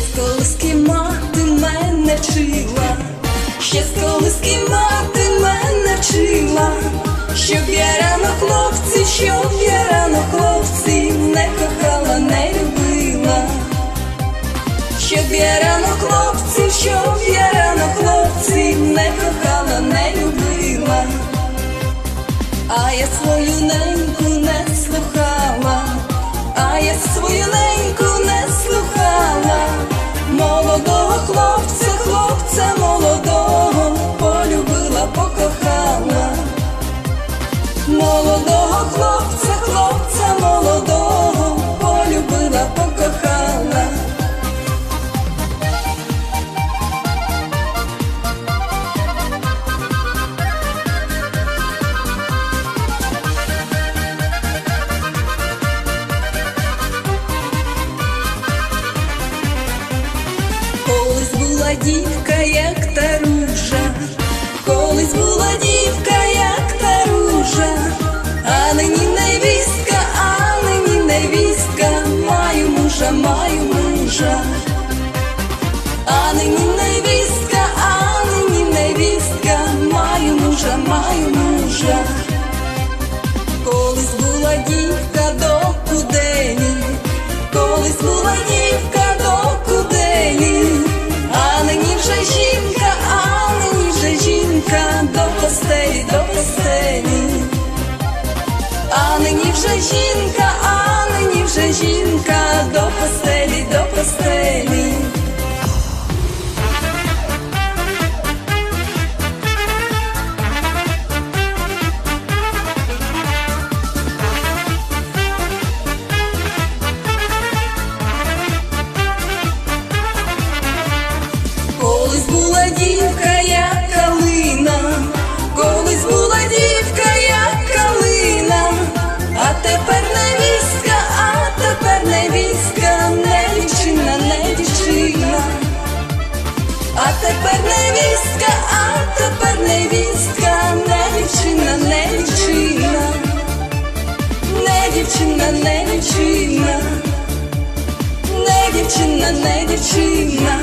з колиски мати мене вчила, ще з колиски мати мене вчила, щоб я рано хлопці, щоб я рано хлопці не кохала, не любила, щоб я рано хлопців, щоб я рано хлопців не кохала, не любила, а я свою не молодого хлопця, хлопця молодого полюбила, покохала. Колись була дівка, як та а нині невістка, а нині невістка, маю мужа, маю мужа. Колись була дівка до кудені, колись була дівка до кудені, а нині вже жінка, а нині вже жінка до постелі, до постелі, а нині вже жінка, А тепер невістка, а тепер невістка, не дівчина, не дівчина, не дівчина, не дівчина, не дівчина, не дівчина.